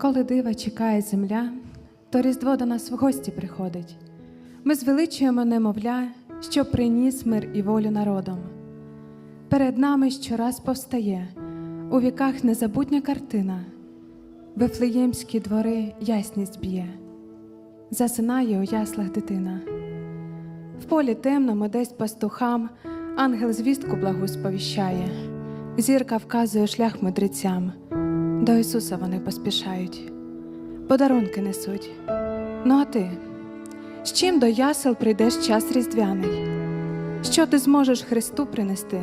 Коли дива чекає земля, то Різдво до нас в гості приходить. Ми звеличуємо немовля, що приніс мир і волю народом. Перед нами щораз повстає у віках незабутня картина, Вифлеємські двори ясність б'є, засинає у яслах дитина. В полі темному десь пастухам ангел звістку благу сповіщає, зірка вказує шлях мудрецям, до Ісуса вони поспішають, подарунки несуть. Ну а ти, з чим до ясел прийдеш час різдвяний? Що ти зможеш Христу принести?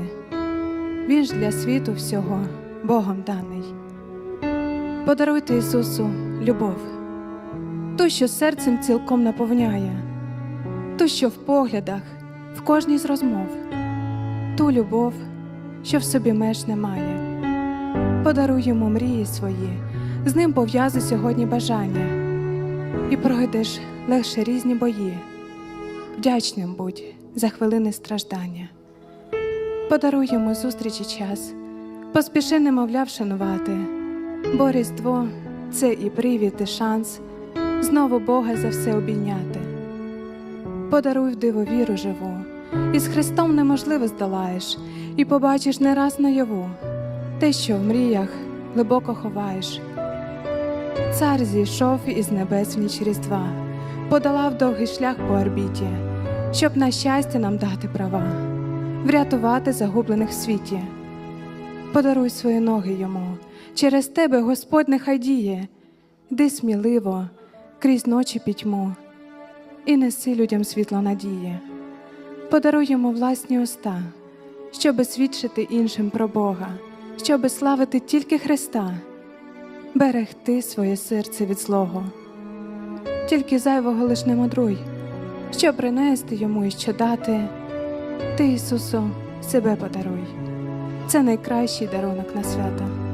Він ж для світу всього Богом даний. Подаруйте Ісусу любов, ту, що серцем цілком наповняє, ту, що в поглядах, в кожній з розмов, ту любов, що в собі меж немає. Подаруй йому мрії свої, з ним пов'язуй сьогодні бажання, і пройдеш легше різні бої. Вдячним будь за хвилини страждання. Подаруй йому зустрічі час, поспіши немовля вшанувати, бо Різдво це і привід, і шанс знову Бога за все обійняти. Подаруй в диво віру живу, і з Христом неможливо здолаєш, і побачиш не раз наяву те, що в мріях глибоко ховаєш. Цар зійшов із небес в ніч Різдва, подолав довгий шлях по орбіті, щоб на щастя нам дати права, врятувати загублених в світі. Подаруй свої ноги йому, через тебе Господь нехай діє, йди сміливо крізь ночі пітьму і неси людям світло надії. Подаруй йому власні уста, щоби свідчити іншим про Бога, щоби славити тільки Христа, берегти своє серце від злого. Тільки зайвого лиш не мудруй, що принести йому і що дати. Ти, Ісусу, себе подаруй. Це найкращий дарунок на свято.